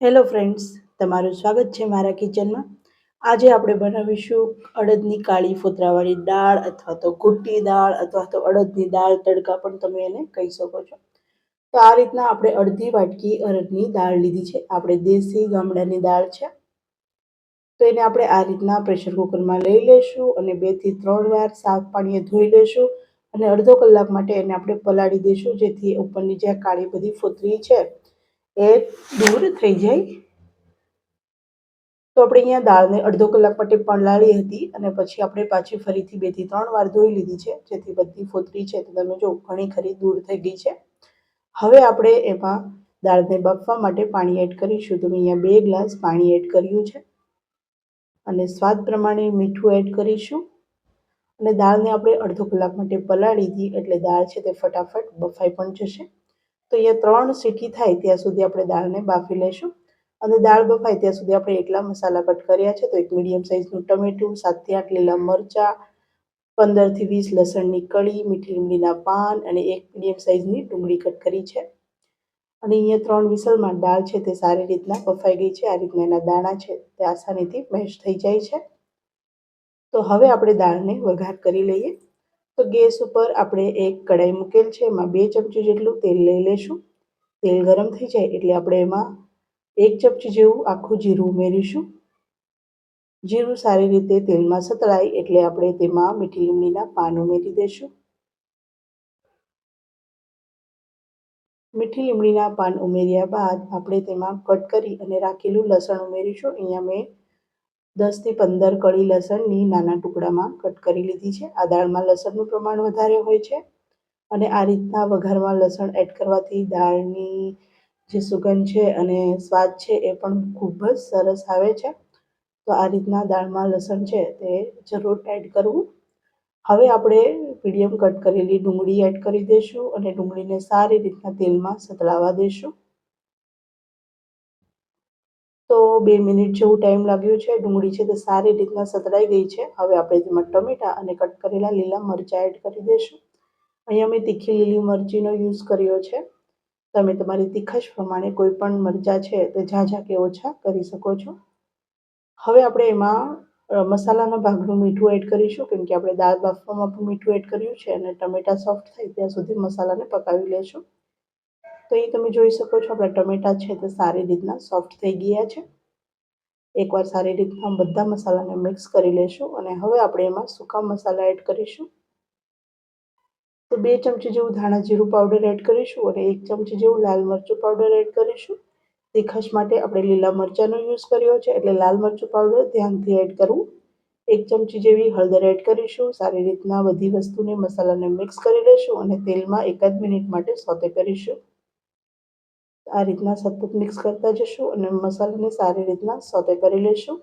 Hello friends તમારું સ્વાગત છે મારા કિચનમાં. આજે આપણે બનાવીશું અડદની કાળી ફોતરાવાળી દાળ અથવા તો ઘૂંટી દાળ અથવા તો અડદની દાળ તડકા પણ તમે એને કહી શકો છો. તો આ રીતના આપણે અડધી વાટકી અડદની દાળ લીધી છે. આપણે દેશી ગામડાની દાળ છે. તો એને આપણે આ રીતના પ્રેશર કુકરમાં લઈ લેશું અને બેથી ત્રણ વાર સાફ પાણીએ ધોઈ લેશું અને અડધો કલાક માટે એને આપણે પલાળી દઈશું જેથી ઉપરની જે કાળી બધી ફોતરી છે એ દૂર થઈ જાય. તો આપણે અહીંયા દાળને અડધો કલાક માટે પલાળી હતી અને પછી આપણે પાછી ફરીથી બેથી ત્રણ વાર ધોઈ લીધી છે, જેથી બધી ફોતરી છે. તો તમે જો ઘણી ખરી દૂર થઈ ગઈ છે. હવે આપણે એમાં દાળને બફવા માટે પાણી એડ કરીશું. તો અહીંયા બે ગ્લાસ પાણી એડ કર્યું છે. અને સ્વાદ પ્રમાણે મીઠું એડ કરીશું. અને દાળને આપણે અડધો કલાક માટે પલાળી હતી એટલે દાળ છે તે ફટાફટ બફાઈ પણ જશે. તો અહીંયા ત્રણ સીટી થાય ત્યાં સુધી આપણે દાળને બાફી લઈશું અને દાળ બફાય ત્યાં સુધી આપણે એટલા મસાલા કટ કર્યા છે. તો એક મીડિયમ સાઇઝનું ટમેટું, સાતથી આઠ લીલા મરચાં, પંદરથી વીસ લસણની કળી, મીઠી લીમડીના પાન અને એક મીડિયમ સાઇઝની ડુંગળી કટ કરી છે. અને અહીંયા ત્રણ વિસલમાં દાળ છે તે સારી રીતના બફાઈ ગઈ છે. આ રીતના એના દાણા છે તે આસાનીથી મેશ થઈ જાય છે. તો હવે આપણે દાળને વઘાર કરી લઈએ. તો ગેસ ઉપર આપણે એક કઢાઈ મૂકેલ છે, એમાં બે ચમચી જેટલું તેલ લઈ લેશું. તેલ ગરમ થઈ જાય એટલે આપણે એમાં એક ચમચી જેવું આખું જીરું ઉમેરીશું. જીરું સારી રીતે તેલમાં સતળાય એટલે આપણે તેમાં મીઠી લીમડીના પાન ઉમેરી દઈશું મીઠી લીમડીના પાન ઉમેર્યા બાદ આપણે તેમાં કટ કરી અને રાખેલું લસણ ઉમેરીશું. અહીંયા મેં દસથી પંદર કળી લસણની નાના ટુકડામાં કટ કરી લીધી છે. આ દાળમાં લસણનું પ્રમાણ વધારે હોય છે અને આ રીતના વઘારમાં લસણ એડ કરવાથી દાળની જે સુગંધ છે અને સ્વાદ છે એ પણ ખૂબ જ સરસ આવે છે. તો આ રીતના દાળમાં લસણ છે તે જરૂર એડ કરવું. હવે આપણે પીડીએમ કટ કરેલી ડુંગળી એડ કરી દઈશું અને ડુંગળીને સારી રીતના તેલમાં સતળાવા દઈશું. તો બે મિનિટ જેવું ટાઈમ લાગ્યો છે. ડુંગળી છે તે સારી રીતના સતળાઈ ગઈ છે. હવે આપણે તેમાં ટમેટા અને કટ કરેલા લીલા મરચાં એડ કરી દઈશું. અહીંયા મેં તીખી લીલી મરચીનો યુઝ કર્યો છે. તમે તમારી તીખાશ પ્રમાણે કોઈ પણ મરચાં છે તે ઝાઝા કે ઓછા કરી શકો છો. હવે આપણે એમાં મસાલાના ભાગનું મીઠું એડ કરીશું. કેમ કે આપણે દાળ બાફવામાં પણ મીઠું એડ કર્યું છે અને ટમેટા સોફ્ટ થાય ત્યાં સુધી મસાલાને પકાવી લેશું. તો અહીં તમે જોઈ શકો છો આપણા ટમેટા છે તે સારી રીતના સોફ્ટ થઈ ગયા છે. એકવાર સારી રીતના બધા મસાલાને મિક્સ કરી લેશું અને હવે આપણે એમાં સૂકા મસાલા એડ કરીશું. તો બે ચમચી જેવું ધાણા જીરું પાવડર એડ કરીશું અને એક ચમચી જેવું લાલ મરચું પાવડર એડ કરીશું. તીખશ માટે આપણે લીલા મરચાંનો યુઝ કર્યો છે એટલે લાલ મરચું પાવડર ધ્યાનથી એડ કરવું. એક ચમચી જેવી હળદર એડ કરીશું, સારી રીતના બધી વસ્તુને મસાલાને મિક્સ કરી લઈશું અને તેલમાં એકાદ મિનિટ માટે સોતે કરીશું. આ રીતના સતત મિક્સ કરતા જશું અને મસાલાને સારી રીતના સોતે કરી લઈશું.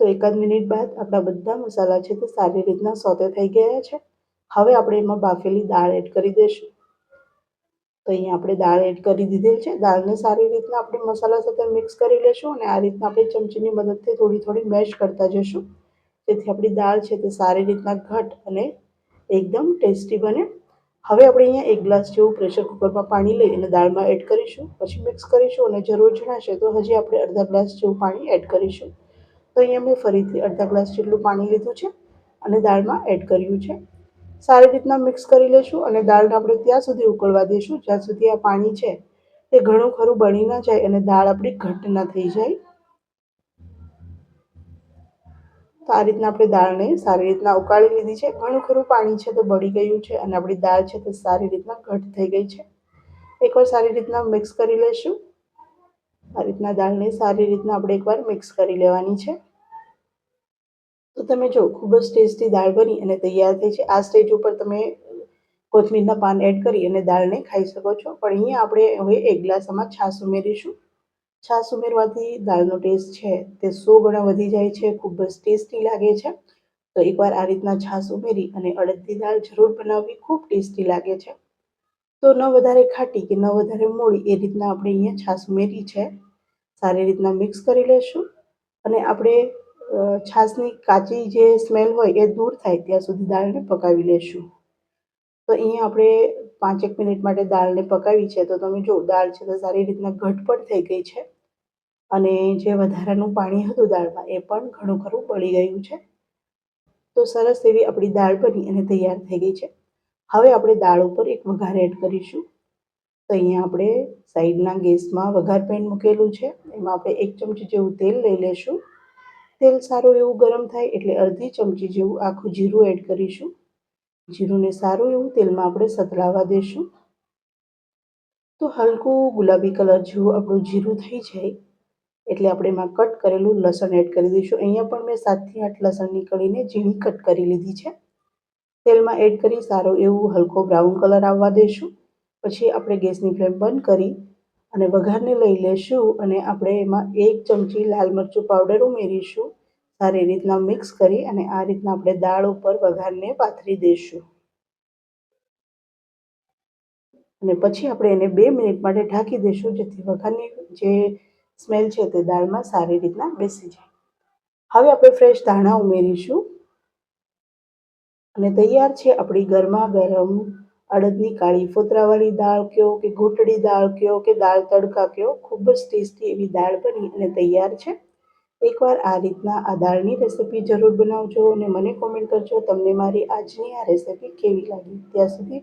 તો એકાદ મિનિટ બાદ આપણા બધા મસાલા છે તે સારી રીતના સોતે થઈ ગયા છે. હવે આપણે એમાં બાફેલી દાળ એડ કરી દઈશું. તો અહીંયા આપણે દાળ એડ કરી દીધેલ છે. દાળને સારી રીતના આપણે મસાલા સાથે મિક્સ કરી લઈશું અને આ રીતના આપણે ચમચીની મદદથી થોડી થોડી મેશ કરતા જશું. જેથી આપણી દાળ છે તે સારી રીતના ઘટ અને એકદમ ટેસ્ટી બને. હવે આપણે અહીંયા એક ગ્લાસ જેવું પ્રેશર કુકરમાં પાણી લઈ અને દાળમાં એડ કરીશું, પછી મિક્સ કરીશું અને જરૂર જણાશે તો હજી આપણે અડધા ગ્લાસ જેવું પાણી એડ કરીશું. તો અહીંયા મેં ફરીથી અડધા ગ્લાસ જેટલું પાણી લીધું છે અને દાળમાં એડ કર્યું છે. સારી રીતના મિક્સ કરી લઈશું અને દાળને આપણે ત્યાં સુધી ઉકળવા દઈશું જ્યાં સુધી આ પાણી છે તે ઘણું ખરું બની ના જાય અને દાળ આપણી ઘટ્ટ ના થઈ જાય. તો આ રીતના આપણે દાળને સારી રીતના ઉકાળી લીધી છે. ઘણું ખરું પાણી છે તો બળી ગયું છે અને આપણી દાળ છે તે સારી રીતના ઘટ થઈ ગઈ છે. એકવાર સારી રીતના મિક્સ કરી લઈશું આ રીતના દાળને સારી રીતના આપણે એકવાર મિક્સ કરી લેવાની છે. તો તમે જો, ખૂબ જ ટેસ્ટી દાળ બની અને તૈયાર થઈ છે. આ સ્ટેજ ઉપર તમે કોથમીરના પાન એડ કરી અને દાળને ખાઈ શકો છો. પણ અહીંયા આપણે હવે એક ગ્લાસમાં છાશ ઉમેરીશું. છાશ ઉમેરવાથી દાળનો ટેસ્ટ છે તે સો ગણા વધી જાય છે, ખૂબ જ ટેસ્ટી લાગે છે. તો એકવાર આ રીતના છાશ ઉમેરી અને અડદની દાળ જરૂર બનાવવી ખૂબ ટેસ્ટી લાગે છે. તો ન વધારે ખાટી કે ન વધારે મોડી એ રીતના આપણે અહીંયા છાશ ઉમેરી છે. સારી રીતના મિક્સ કરી લઈશું અને આપણે છાશની કાચી જે સ્મેલ હોય એ દૂર થાય ત્યાં સુધી દાળને પકાવી લેશું. તો અહીંયા આપણે પાંચેક મિનિટ માટે દાળને પકાવી છે, તો તમે જો દાળ છે તો સારી રીતના ઘટ પણ થઈ ગઈ છે. અને જે વધારાનું પાણી હતું દાળમાં, એ પણ ઘણું ખરું બળી ગયું છે. તો સરસ એવી આપણી દાળ બની અને તૈયાર થઈ ગઈ છે. હવે આપણે દાળ ઉપર એક વઘાર એડ કરીશું. તો અહીંયા આપણે સાઈડના ગેસમાં વઘાર પેન મૂકેલું છે. એમાં આપણે એક ચમચી જેવું તેલ લઈ લેશું. તેલ સારું એવું ગરમ થાય એટલે અડધી ચમચી જેવું આખું જીરું એડ કરીશું. જીરુંને સારું એવું તેલમાં આપણે સતળાવા દઈશું તો હલકું ગુલાબી કલર જેવું આપણું જીરું થઈ જાય. એટલે આપણે એમાં કટ કરેલું લસણ એડ કરી દઈશું. અહીંયા પણ મેં સાતથી આઠ લસણની કળીને ઝીણી કટ કરી લીધી છે. તેલમાં એડ કરી સારો એવું હલકો બ્રાઉન કલર આવવા દઈશું. પછી આપણે ગેસની ફ્લેમ બંધ કરી અને વઘારને લઈ લેશું અને આપણે એમાં એક ચમચી લાલ મરચું પાવડર ઉમેરીશું. સારી રીતના મિક્સ કરી અને આ રીતના આપણે દાળ ઉપર વઘારને પાથરી દઈશું. અને પછી આપણે એને બે મિનિટ માટે ઢાંકી દઈશું જેથી વઘારની જે સ્મેલ છે તે દાળમાં સારી રીતના બેસી જાય. હવે આપણે ફ્રેશ ધાણા ઉમેરીશું. અને તૈયાર છે આપણી ગરમા ગરમ અડદની કાળી ફોતરાવાળી દાળ કયો કે ઘૂંટડી દાળ કયો કે દાળ તડકા કયો? ખૂબ જ ટેસ્ટી એવી દાળ બની અને તૈયાર છે. એકવાર આ રીતના આ દાળની રેસીપી જરૂર બનાવજો અને મને કોમેન્ટ કરજો. તમને મારી આજની આ રેસિપી કેવી લાગી? ત્યાં સુધી